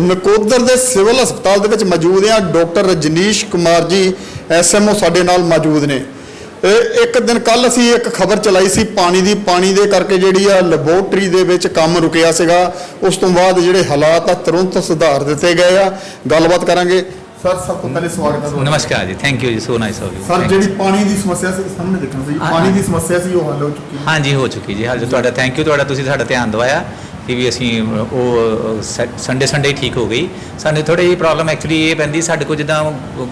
ਨਕੋਦਰ ਦੇ ਸਿਵਲ ਹਸਪਤਾਲ ਦੇ ਵਿੱਚ ਮੌਜੂਦ ਆ ਡਾਕਟਰ ਰਜਨੀਸ਼ ਕੁਮਾਰ ਜੀ ਐਸਐਮਓ ਸਾਡੇ ਨਾਲ ਮੌਜੂਦ ਨੇ। ਇੱਕ ਦਿਨ ਕੱਲ ਅਸੀਂ ਇੱਕ ਖਬਰ ਚਲਾਈ ਸੀ ਪਾਣੀ ਦੀ ਪਾਣੀ ਦੇ ਕਰਕੇ ਜਿਹੜੀ ਆ ਲੈਬੋਰਟਰੀ ਦੇ ਵਿੱਚ ਕੰਮ ਰੁਕਿਆ ਸੀਗਾ। ਉਸ ਤੋਂ ਬਾਅਦ ਜਿਹੜੇ ਹਾਲਾਤ ਆ ਤੁਰੰਤ ਸੁਧਾਰ ਦਿੱਤੇ ਗਏ ਆ। ਗੱਲਬਾਤ ਕਰਾਂਗੇ। ਸਰ ਸਭ ਤੋਂ ਪਹਿਲੇ ਸਵਾਗਤ ਹੈ। ਨਮਸਕਾਰ ਜੀ ਥੈਂਕ ਯੂ ਜੀ so nice of you sir ਜਿਹੜੀ ਪਾਣੀ ਦੀ ਸਮੱਸਿਆ ਸੀ ਸਾਹਮਣੇ ਦੇਖਣਾ ਸੀ। ਪਾਣੀ। ਦੀ ਸਮੱਸਿਆ ਸੀ ਉਹ ਹੱਲ ਹੋ ਚੁੱਕੀ ਹੈ। ਹਾਂਜੀ ਹੋ ਚੁੱਕੀ ਜੀ ਹਾਲ ਤੁਹਾਡਾ ਥੈਂਕ ਯੂ ਤੁਹਾਡਾ ਤੁਸੀਂ ਸਾਡਾ ਧਿਆਨ ਦਵਾਇਆ। ਕਿ ਵੀ ਅਸੀਂ ਉਹ ਸੰਡੇ ਸੰਡੇ ਠੀਕ ਹੋ ਗਈ। ਸਾਨੂੰ ਥੋੜੀ ਜਿਹੀ ਪ੍ਰੋਬਲਮ ਐਕਚੁਅਲੀ ਇਹ ਪੈਂਦੀ ਸਾਡੇ ਕੋਲ ਜਿੱਦਾਂ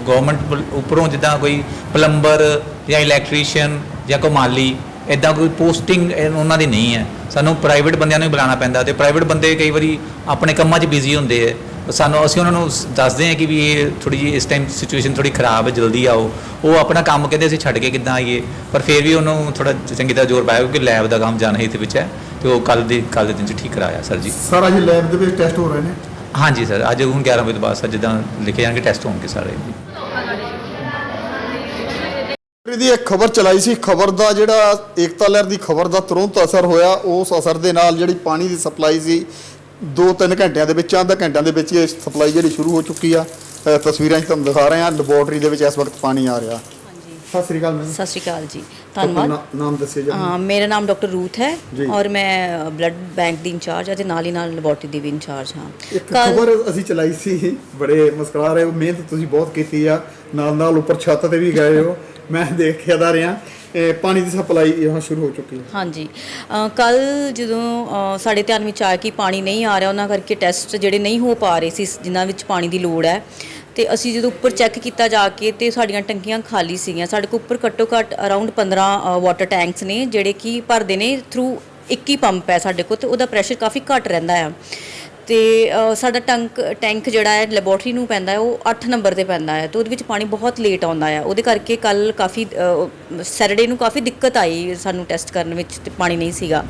ਗਵਰਨਮੈਂਟ ਉੱਪਰੋਂ ਜਿੱਦਾਂ ਕੋਈ ਪਲੰਬਰ ਜਾਂ ਇਲੈਕਟ੍ਰੀਸ਼ੀਅਨ ਜਾਂ ਕੋਈ ਮਾਲੀ ਇਦਾਂ ਕੋਈ ਪੋਸਟਿੰਗ ਉਹਨਾਂ ਦੀ ਨਹੀਂ ਹੈ। ਸਾਨੂੰ ਪ੍ਰਾਈਵੇਟ ਬੰਦਿਆਂ ਨੂੰ ਹੀ ਬੁਲਾਉਣਾ ਪੈਂਦਾ ਤੇ ਪ੍ਰਾਈਵੇਟ ਬੰਦੇ ਕਈ ਵਾਰੀ ਆਪਣੇ ਕੰਮਾਂ 'ਚ ਬਿਜ਼ੀ ਹੁੰਦੇ ਹੈ। ਸਾਨੂੰ, ਅਸੀਂ ਉਹਨਾਂ ਨੂੰ ਦੱਸਦੇ ਹਾਂ ਕਿ ਵੀ ਇਹ ਥੋੜੀ ਜਿਹੀ ਇਸ ਟਾਈਮ ਸਿਚੁਏਸ਼ਨ ਥੋੜੀ ਖਰਾਬ ਹੈ, ਜਲਦੀ ਆਓ। ਉਹ ਆਪਣਾ ਕੰਮ ਕਹਿੰਦੇ ਅਸੀਂ ਛੱਡ ਕੇ ਕਿੱਦਾਂ ਆਈਏ। ਪਰ ਫਿਰ ਵੀ ਉਹਨੂੰ ਥੋੜਾ ਚੰਗੀ ਤਰ੍ਹਾਂ ਜ਼ੋਰ ਪਾਇਆ ਕਿਉਂਕਿ ਲੈਬ ਦਾ ਕੰਮ ਜਾਣਾ ਹੀ ਤੇ ਵਿੱਚ ਹੈ। ਤੇ ਉਹ ਕੱਲ ਦੇ ਕੱਲ ਦੇ ਦਿਨ ਚ ਠੀਕ ਕਰਾਇਆ ਸਰ ਜੀ। ਸਰ ਅੱਜ ਲੈਬ ਦੇ ਵਿੱਚ ਟੈਸਟ ਹੋ ਰਹੇ ਨੇ? ਹਾਂਜੀ ਸਰ। ਅੱਜ ਹੁਣ 11 ਵਜੇ ਤੋਂ ਬਾਅਦ ਸਰ ਜਿੱਦਾਂ ਲਿਖੇ ਜਾਣਗੇ ਟੈਸਟ ਹੋਣਗੇ ਸਾਰੇ। ਜੀ ਇਹਦੀ ਇੱਕ ਖਬਰ ਚਲਾਈ ਸੀ ਖਬਰ ਦਾ ਜਿਹੜਾ ਏਕਤਾ ਲਹਿਰ ਦੀ ਖਬਰ ਦਾ ਤੁਰੰਤ ਅਸਰ ਹੋਇਆ ਉਸ ਅਸਰ ਦੇ ਨਾਲ ਜਿਹੜੀ ਪਾਣੀ ਦੀ ਸਪਲਾਈ ਸੀ 2-3 ਘੰਟਿਆਂ ਦੇ ਵਿੱਚ ਅੱਧਾ ਘੰਟਿਆਂ ਦੇ ਵਿੱਚ ਇਹ ਸਪਲਾਈ ਜਿਹੜੀ ਸ਼ੁਰੂ ਹੋ ਚੁੱਕੀ ਆ। ਤਸਵੀਰਾਂ 'ਚ ਤੁਹਾਨੂੰ ਦਿਖਾ ਰਹੇ ਹਾਂ ਲੈਬੋਰਟਰੀ ਦੇ ਵਿੱਚ ਇਸ ਵਕਤ ਪਾਣੀ ਆ ਰਿਹਾ। ਸਤਿ ਸ੍ਰੀ ਅਕਾਲ ਮੈਮ। ਸਤਿ ਸ਼੍ਰੀ ਅਕਾਲ ਜੀ। ਧੰਨਵਾਦ। ਨਾਮ ਦੱਸਿਓ ਜੀ ਹਾਂ ਮੇਰਾ ਨਾਮ ਡਾਕਟਰ ਰੂਥ ਹੈ ਜੀ। ਔਰ ਮੈਂ ਬਲੱਡ ਬੈਂਕ ਦੀ ਇੰਚਾਰਜ ਅਤੇ ਨਾਲ ਹੀ ਨਾਲ ਲੈਬੋਰਟਰੀ ਦੀ ਵੀ ਇੰਚਾਰਜ ਹਾਂ। ਇੱਕ ਕੱਲ੍ਹ- ਖਬਰ ਅਸੀਂ ਚਲਾਈ ਸੀ ਬੜੇ ਮੁਸਕਰਾ ਰਹੇ ਹੋ ਮਿਹਨਤ ਤੁਸੀਂ ਬਹੁਤ ਕੀਤੀ ਆ ਨਾਲ ਨਾਲ ਉੱਪਰ ਛੱਤ ਤੇ ਵੀ ਗਏ ਹੋ ਮੈਂ ਦੇਖਿਆ ਦਾ ਰਿਹਾ ਇਹ ਪਾਣੀ ਦੀ ਸਪਲਾਈ यहाँ ਸ਼ੁਰੂ ਹੋ ਚੁੱਕੀ ਹੈ। ਹਾਂਜੀ। ਕੱਲ ਜਦੋਂ ਅ, ਸਾਡੇ ਧਿਆਨ ਵਿੱਚ ਆਇਆ ਕਿ ਪਾਣੀ ਨਹੀਂ ਆ ਰਿਹਾ ਉਹਨਾਂ ਕਰਕੇ ਟੈਸਟ ਜਿਹੜੇ ਨਹੀਂ ਹੋ ਪਾ ਰਹੇ ਸੀ ਜਿਨ੍ਹਾਂ ਵਿੱਚ ਪਾਣੀ ਦੀ ਲੋੜ ਹੈ ਤੇ ਅਸੀਂ ਜਦੋਂ ਉੱਪਰ ਚੈੱਕ ਕੀਤਾ ਜਾ ਕੇ ਤੇ ਸਾਡੀਆਂ ਟੰਕੀਆਂ ਖਾਲੀ ਸੀਗੀਆਂ। ਸਾਡੇ ਕੋਲ ਉੱਪਰ ਘੱਟੋ ਘੱਟ ਅਰਾਊਂਡ 15 ਵਾਟਰ ਟੈਂਕਸ ਨੇ ਜਿਹੜੇ ਕਿ ਭਰਦੇ ਨੇ ਥਰੂ 21 ਪੰਪ ਹੈ ਸਾਡੇ ਕੋਲ ਤੇ ਉਹਦਾ ਪ੍ਰੈਸ਼ਰ ਕਾਫੀ ਘੱਟ ਰਹਿੰਦਾ ਹੈ ਤੇ ਸਾਡਾ ਟੰਕ ਟੈਂਕ ਜਿਹੜਾ ਹੈ ਲੈਬੋਰਟਰੀ ਨੂੰ ਪੈਂਦਾ ਹੈ, ਉਹ 8 ਨੰਬਰ ਤੇ ਪੈਂਦਾ ਹੈ ਤੇ ਉਹਦੇ ਵਿੱਚ ਪਾਣੀ ਬਹੁਤ ਲੇਟ ਆਉਂਦਾ ਹੈ ਉਹਦੇ ਕਰਕੇ ਕੱਲ ਕਾਫੀ ਸੈਟਰਡੇ ਨੂੰ ਕਾਫੀ ਦਿੱਕਤ ਆਈ ਸਾਨੂੰ ਟੈਸਟ ਕਰਨ ਵਿੱਚ ਤੇ ਪਾਣੀ ਨਹੀਂ ਸੀਗਾ।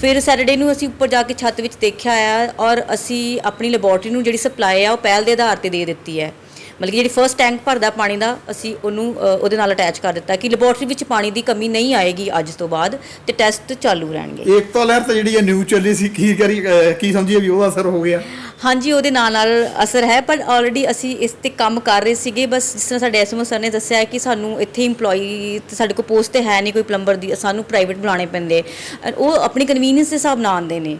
ਫਿਰ ਸੈਟਰਡੇ ਨੂੰ ਅਸੀਂ ਉੱਪਰ ਜਾ ਕੇ ਛੱਤ ਵਿੱਚ ਦੇਖਿਆ ਆ ਔਰ ਅਸੀਂ ਆਪਣੀ ਲੈਬੋਰਟਰੀ ਨੂੰ ਜਿਹੜੀ ਸਪਲਾਈ ਆ ਉਹ ਪਹਿਲ ਦੇ ਆਧਾਰ ਤੇ ਦੇ ਦਿੱਤੀ ਹੈ। ਮਤਲਬ ਕਿ ਜਿਹੜੀ ਫਰਸਟ ਟੈਂਕ ਭਰਦਾ ਪਾਣੀ ਦਾ ਅਸੀਂ ਉਹਨੂੰ ਅ, ਉਹਦੇ ਨਾਲ ਅਟੈਚ ਕਰ ਦਿੱਤਾ ਕਿ ਲੈਬੋਰਟਰੀ ਵਿੱਚ ਪਾਣੀ ਦੀ ਕਮੀ ਨਹੀਂ ਆਏਗੀ ਅੱਜ ਤੋਂ ਬਾਅਦ ਤੇ ਟੈਸਟ ਚਾਲੂ ਰਹਿਣਗੇ। ਏਕਤਾ ਲਹਿਰ ਤਾਂ ਜਿਹੜੀ ਇਹ ਨਿਊਜ਼ ਚੱਲੀ ਸੀ ਕੀ ਕਰੀ ਅਹ ਕੀ ਸਮਝੀਏ ਵੀ ਉਹਦਾ ਅਸਰ ਹੋ ਗਿਆ। ਹਾਂਜੀ ਉਹਦੇ ਨਾਲ ਨਾਲ ਅਸਰ ਹੈ ਪਰ ਆਲਰੇਡੀ ਅਸੀਂ ਇਸ ਤੇ ਕੰਮ ਕਰ ਰਹੇ ਸੀਗੇ। ਬਸ ਜਿਸ ਤਰ੍ਹਾਂ ਸਾਡੇ ਐਸਐਮਓ ਸਰ ਨੇ ਦੱਸਿਆ ਹੈ ਕਿ ਸਾਨੂੰ ਇੱਥੇ EMPLOYE ਤੇ ਸਾਡੇ ਕੋਲ ਪੋਸਟ ਤੇ ਹੈ ਨਹੀਂ ਕੋਈ ਪਲੰਬਰ ਦੀ ਸਾਨੂੰ ਪ੍ਰਾਈਵੇਟ ਬੁਲਾਣੇ ਪੈਂਦੇ। ਅਹ ਉਹ ਆਪਣੀ ਕਨਵੀਨੀਅੰਸ ਦੇ ਹਿਸਾਬ ਨਾਲ ਆਉਂਦੇ ਨੇ।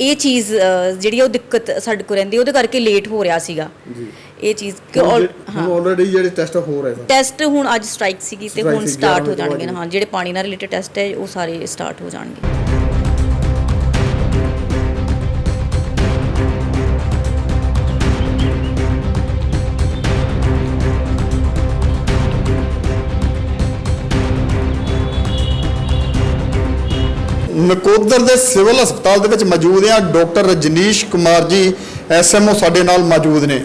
ਇਹ ਚੀਜ਼ ਜਿਹੜੀ ਆ ਉਹ ਦਿੱਕਤ ਸਾਡੇ ਕੋਲ ਰਹਿੰਦੀ ਉਹਦੇ ਕਰਕੇ ਲੇਟ ਹੋ ਰਿਹਾ ਸੀਗਾ। ਜੀ। ਇਹ ਚੀਜ਼ ਕਿ ਹਾਂ। ਆਲਰੇਡੀ ਜਿਹੜੇ ਟੈਸਟ ਹੋ ਰਹੇ ਸਨ। ਟੈਸਟ ਹੁਣ ਅੱਜ ਸਟ੍ਰਾਈਕ ਸੀਗੀ ਤੇ Strike ਹੁਣ ਸਟਾਰਟ 11 ਹੋ ਤੋਂ ਜਾਣਗੇ ਹਾਂ ਜਿਹੜੇ ਪਾਣੀ ਨਾਲ ਰਿਲੇਟਡ ਟੈਸਟ ਹੈ ਉਹ ਸਾਰੇ ਸਟਾਰਟ ਹੋ ਜਾਣਗੇ। ਨਕੋਦਰ ਦੇ ਸਿਵਲ ਹਸਪਤਾਲ ਦੇ ਵਿੱਚ ਮੌਜੂਦ ਆ ਡਾਕਟਰ ਰਜਨੀਸ਼ ਕੁਮਾਰ ਜੀ ਐਸਐਮਓ ਸਾਡੇ ਨਾਲ ਮੌਜੂਦ ਨੇ।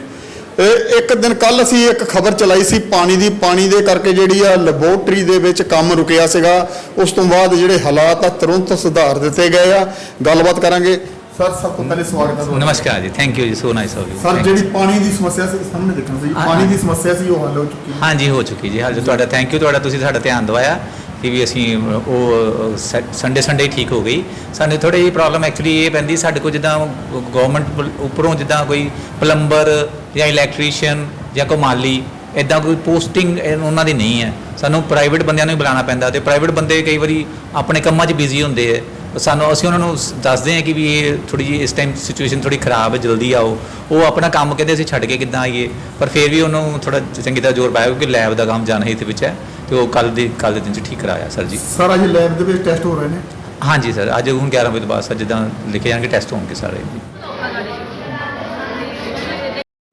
ਇਹ ਇੱਕ ਦਿਨ ਕੱਲ ਅਸੀਂ ਇੱਕ ਖਬਰ ਚਲਾਈ ਸੀ ਪਾਣੀ ਦੀ। ਪਾਣੀ ਦੇ ਕਰਕੇ ਜਿਹੜੀ ਆ ਲੈਬੋਰਟਰੀ ਦੇ ਵਿੱਚ ਕੰਮ ਰੁਕਿਆ ਸੀਗਾ। ਉਸ ਤੋਂ ਬਾਅਦ ਜਿਹੜੇ ਹਾਲਾਤ ਆ ਤੁਰੰਤ ਸੁਧਾਰ ਦਿੱਤੇ ਗਏ ਆ। ਗੱਲਬਾਤ ਕਰਾਂਗੇ। ਸਰ ਸਭ ਤੋਂ ਪਹਿਲੇ ਸਵਾਗਤ ਹੈ ਤੁਹਾਡਾ। ਨਮਸਕਾਰ ਜੀ। ਥੈਂਕ ਯੂ ਜੀ। So nice of you sir ਜਿਹੜੀ ਪਾਣੀ ਦੀ ਸਮੱਸਿਆ ਸੀ ਸਾਹਮਣੇ ਦੇਖਣਾ ਸੀ। ਹਾਂ, ਪਾਣੀ। ਦੀ ਸਮੱਸਿਆ ਸੀ ਉਹ ਹੱਲ ਹੋ ਚੁੱਕੀ ਹੈ। ਹਾਂਜੀ ਹੋ ਚੁੱਕੀ ਜੀ। ਹਾਲ ਤੁਹਾਡਾ ਥੈਂਕ ਯੂ ਤੁਹਾਡਾ ਤੁਸੀਂ ਸਾਡਾ ਧਿਆਨ ਦਵਾਇਆ। ਕਿ ਵੀ ਅਸੀਂ ਉਹ ਸੰਡੇ ਸੰਡੇ ਠੀਕ ਹੋ ਗਈ। ਸਾਨੂੰ ਥੋੜੀ ਜਿਹੀ ਪ੍ਰੋਬਲਮ ਐਕਚੁਅਲੀ ਇਹ ਪੈਂਦੀ ਸਾਡੇ ਕੋਲ ਜਿੱਦਾਂ ਗਵਰਨਮੈਂਟ ਉੱਪਰੋਂ ਜਿੱਦਾਂ ਕੋਈ ਪਲੰਬਰ ਜਾਂ ਇਲੈਕਟ੍ਰੀਸ਼ੀਅਨ ਜਾਂ ਕੋਈ ਮਾਲੀ ਇਦਾਂ ਕੋਈ ਪੋਸਟਿੰਗ ਉਹਨਾਂ ਦੀ ਨਹੀਂ ਹੈ। ਸਾਨੂੰ ਪ੍ਰਾਈਵੇਟ ਬੰਦਿਆਂ ਨੂੰ ਹੀ ਬੁਲਾਉਣਾ ਪੈਂਦਾ ਤੇ ਪ੍ਰਾਈਵੇਟ ਬੰਦੇ ਕਈ ਵਾਰੀ ਆਪਣੇ ਕੰਮਾਂ 'ਚ ਬਿਜ਼ੀ ਹੁੰਦੇ ਹੈ ਸਾਨੂੰ, ਅਸੀਂ ਉਹਨਾਂ ਨੂੰ ਦੱਸਦੇ ਹਾਂ ਕਿ ਵੀ ਇਹ ਥੋੜੀ ਜਿਹੀ ਇਸ ਟਾਈਮ ਸਿਚੁਏਸ਼ਨ ਥੋੜੀ ਖਰਾਬ ਹੈ, ਜਲਦੀ ਆਓ। ਉਹ ਆਪਣਾ ਕੰਮ ਕਹਿੰਦੇ ਅਸੀਂ ਛੱਡ ਕੇ ਕਿੱਦਾਂ ਆਈਏ। ਪਰ ਫਿਰ ਵੀ ਉਹਨੂੰ ਥੋੜਾ ਚੰਗੀ ਤਰ੍ਹਾਂ ਜ਼ੋਰ ਪਾਇਆ ਕਿਉਂਕਿ ਲੈਬ ਦਾ ਕੰਮ ਜਾਣਾ ਹੀ ਤੇ ਵਿੱਚ ਹੈ। ਤੇ ਉਹ ਕੱਲ ਦੇ ਕੱਲ ਦੇ ਦਿਨ ਚ ਠੀਕ ਕਰਾਇਆ ਸਰ ਜੀ। ਸਰ ਅੱਜ ਲੈਬ ਦੇ ਵਿੱਚ ਟੈਸਟ ਹੋ ਰਹੇ ਨੇ? ਹਾਂਜੀ ਸਰ। ਅੱਜ ਹੁਣ 11 ਵਜੇ ਤੋਂ ਬਾਅਦ ਸਰ ਜਿੱਦਾਂ ਲਿਖੇ ਜਾਣਗੇ ਟੈਸਟ ਹੋਣਗੇ ਸਾਰੇ। ਜੀ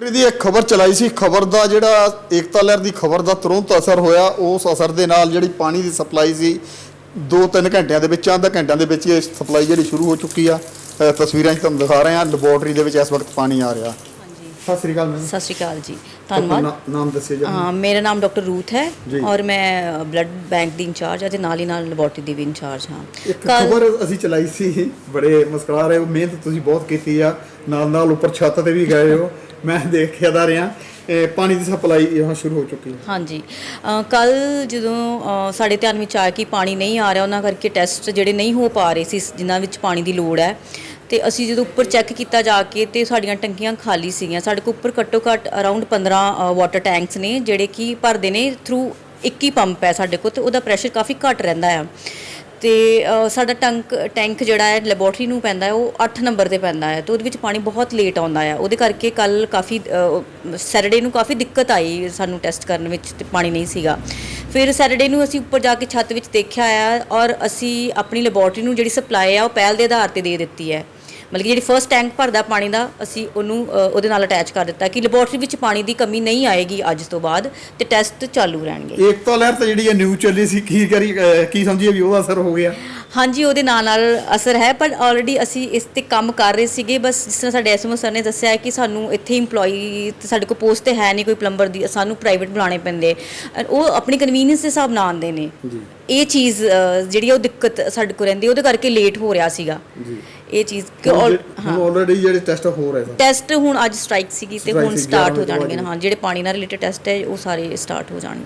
ਇਹਦੀ ਇੱਕ ਖਬਰ ਚਲਾਈ ਸੀ ਖਬਰ ਦਾ ਜਿਹੜਾ ਏਕਤਾ ਲਹਿਰ ਦੀ ਖਬਰ ਦਾ ਤੁਰੰਤ ਅਸਰ ਹੋਇਆ ਉਸ ਅਸਰ ਦੇ ਨਾਲ ਜਿਹੜੀ ਪਾਣੀ ਦੀ ਸਪਲਾਈ ਸੀ 2-3 ਘੰਟਿਆਂ ਦੇ ਵਿੱਚ ਅੱਧਾ ਘੰਟਿਆਂ ਦੇ ਵਿੱਚ ਇਹ ਸਪਲਾਈ ਜਿਹੜੀ ਸ਼ੁਰੂ ਹੋ ਚੁੱਕੀ ਆ। ਤਸਵੀਰਾਂ 'ਚ ਤੁਹਾਨੂੰ ਦਿਖਾ ਰਹੇ ਹਾਂ ਲੈਬੋਰਟਰੀ ਦੇ ਵਿੱਚ ਇਸ ਵਕਤ ਪਾਣੀ ਆ ਰਿਹਾ। ਹਾਂਜੀ। ਸਤਿ ਸ੍ਰੀ ਅਕਾਲ ਮੈਮ। ਸਤਿ ਸ਼੍ਰੀ ਅਕਾਲ ਜੀ। ਧੰਨਵਾਦ। ਨਾਮ ਦੱਸਿਓ ਜੀ ਹਾਂ ਮੇਰਾ ਨਾਮ ਡਾਕਟਰ ਰੂਥ ਹੈ। ਔਰ ਮੈਂ ਬਲੱਡ ਬੈਂਕ ਦੀ ਇੰਚਾਰਜ ਅਤੇ ਨਾਲ ਹੀ ਨਾਲ ਲੈਬੋਰਟਰੀ ਦੀ ਵੀ ਇੰਚਾਰਜ ਹਾਂ। ਇੱਕ ਖਬਰ ਅਸੀਂ ਚਲਾਈ ਸੀ ਬੜੇ ਮੁਸਕਰਾ ਰਹੇ ਮਿਹਨਤ ਤੁਸੀਂ ਬਹੁਤ ਕੀਤੀ ਆ। ਨਾਲ ਨਾਲ ਉੱਪਰ ਛੱਤ ਤੇ ਵੀ ਗਏ ਹੋ। ਮੈਂ ਦੇਖਿਆ ਦਾ ਰਿਹਾ ਇਹ ਪਾਣੀ ਦੀ ਸਪਲਾਈ यहाँ ਸ਼ੁਰੂ ਹੋ ਚੁੱਕੀ ਹੈ। ਹਾਂਜੀ। ਕੱਲ ਜਦੋਂ ਸਾਡੇ ਧਿਆਨ ਵਿੱਚ ਆਇਆ ਕਿ ਪਾਣੀ ਨਹੀਂ ਆ ਰਿਹਾ ਉਹਨਾਂ ਕਰਕੇ ਟੈਸਟ ਜਿਹੜੇ ਨਹੀਂ ਹੋ ਪਾ ਰਹੇ ਸੀ ਜਿਨ੍ਹਾਂ ਵਿੱਚ ਪਾਣੀ ਦੀ ਲੋੜ ਹੈ ਤੇ ਅਸੀਂ ਜਦੋਂ ਉੱਪਰ ਚੈੱਕ ਕੀਤਾ ਜਾ ਕੇ ਤੇ ਸਾਡੀਆਂ ਟੰਕੀਆਂ ਖਾਲੀ ਸੀਗੀਆਂ। ਸਾਡੇ ਕੋਲ ਉੱਪਰ ਘੱਟੋ ਘੱਟ ਅਰਾਊਂਡ 15 ਵਾਟਰ ਟੈਂਕਸ ਨੇ, ਜਿਹੜੇ ਕਿ ਭਰਦੇ ਨੇ ਥਰੂ 21 ਪੰਪ ਹੈ ਸਾਡੇ ਕੋਲ ਤੇ ਉਹਦਾ ਪ੍ਰੈਸ਼ਰ ਕਾਫੀ ਘੱਟ ਰਹਿੰਦਾ ਆ। ਤੇ ਸਾਡਾ ਟੰਕ ਟੈਂਕ ਜਿਹੜਾ ਹੈ ਲੈਬੋਰਟਰੀ ਨੂੰ ਪੈਂਦਾ ਹੈ, ਉਹ 8 ਨੰਬਰ ਤੇ ਪੈਂਦਾ ਹੈ ਤੇ ਉਹਦੇ ਵਿੱਚ ਪਾਣੀ ਬਹੁਤ ਲੇਟ ਆਉਂਦਾ ਹੈ ਉਹਦੇ ਕਰਕੇ ਕੱਲ ਕਾਫੀ ਸੈਟਰਡੇ ਨੂੰ ਕਾਫੀ ਦਿੱਕਤ ਆਈ ਸਾਨੂੰ ਟੈਸਟ ਕਰਨ ਵਿੱਚ ਤੇ ਪਾਣੀ ਨਹੀਂ ਸੀਗਾ। ਫਿਰ ਸੈਟਰਡੇ ਨੂੰ ਅਸੀਂ ਉੱਪਰ ਜਾ ਕੇ ਛੱਤ ਵਿੱਚ ਦੇਖਿਆ ਆ ਔਰ ਅਸੀਂ ਆਪਣੀ ਲੈਬੋਰਟਰੀ ਨੂੰ ਜਿਹੜੀ ਸਪਲਾਈ ਆ ਉਹ ਪਹਿਲ ਦੇ ਆਧਾਰ ਤੇ ਦੇ ਦਿੱਤੀ ਹੈ। ਮਤਲਬ ਕਿ ਜਿਹੜੀ ਫਰਸਟ ਟੈਂਕ ਭਰਦਾ ਪਾਣੀ ਦਾ ਅਸੀਂ ਉਹਨੂੰ ਅ, ਉਹਦੇ ਨਾਲ ਅਟੈਚ ਕਰ ਦਿੱਤਾ ਕਿ ਲੈਬੋਰਟਰੀ ਵਿੱਚ ਪਾਣੀ ਦੀ ਕਮੀ ਨਹੀਂ ਆਏਗੀ ਅੱਜ ਤੋਂ ਬਾਅਦ ਤੇ ਟੈਸਟ ਚਾਲੂ ਰਹਿਣਗੇ। ਏਕਤਾ ਲਹਿਰ ਤਾਂ ਜਿਹੜੀ ਇਹ ਨਿਊਜ਼ ਚੱਲੀ ਸੀ ਕੀ ਕਰੀ ਅਹ ਕੀ ਸਮਝੀਏ ਵੀ ਉਹਦਾ ਅਸਰ ਹੋ ਗਿਆ। ਹਾਂਜੀ ਉਹਦੇ ਨਾਲ ਨਾਲ ਅਸਰ ਹੈ ਪਰ ਆਲਰੇਡੀ ਅਸੀਂ ਇਸ ਤੇ ਕੰਮ ਕਰ ਰਹੇ ਸੀਗੇ। ਬਸ ਜਿਸ ਤਰ੍ਹਾਂ ਸਾਡੇ ਐਸਐਮਓ ਸਰ ਨੇ ਦੱਸਿਆ ਹੈ ਕਿ ਸਾਨੂੰ ਇੱਥੇ EMPLOYE ਤੇ ਸਾਡੇ ਕੋਲ ਪੋਸਟ ਤੇ ਹੈ ਨਹੀਂ ਕੋਈ ਪਲੰਬਰ ਦੀ ਸਾਨੂੰ ਪ੍ਰਾਈਵੇਟ ਬੁਲਾਣੇ ਪੈਂਦੇ। ਉਹ ਆਪਣੀ ਕਨਵੀਨੀਅੰਸ ਦੇ ਹਿਸਾਬ ਨਾਲ ਆਉਂਦੇ ਨੇ। ਜੀ। ਇਹ ਚੀਜ਼ ਜਿਹੜੀ ਆ ਉਹ ਦਿੱਕਤ ਸਾਡੇ ਕੋਲ ਰਹਿੰਦੀ ਉਹਦੇ ਕਰਕੇ ਲੇਟ ਹੋ ਰਿਹਾ ਸੀਗਾ। ਜੀ। ਇਹ ਚੀਜ਼ ਕਿ all- ਹੁਣ ਆਲਰੇਡੀ ਜਿਹੜੇ ਟੈਸਟ ਹੋ ਰਹੇ ਸਨ ਟੈਸਟ ਹੁਣ ਅੱਜ ਸਟ੍ਰਾਈਕ ਸੀਗੀ ਤੇ Strike ਹੁਣ ਸਟਾਰਟ 11 ਹੋ ਜਾਣਗੇ ਹਾਂ ਜਿਹੜੇ ਪਾਣੀ ਨਾਲ ਰਿਲੇਟਡ ਟੈਸਟ ਹੈ ਉਹ ਸਾਰੇ ਸਟਾਰਟ ਹੋ ਜਾਣਗੇ।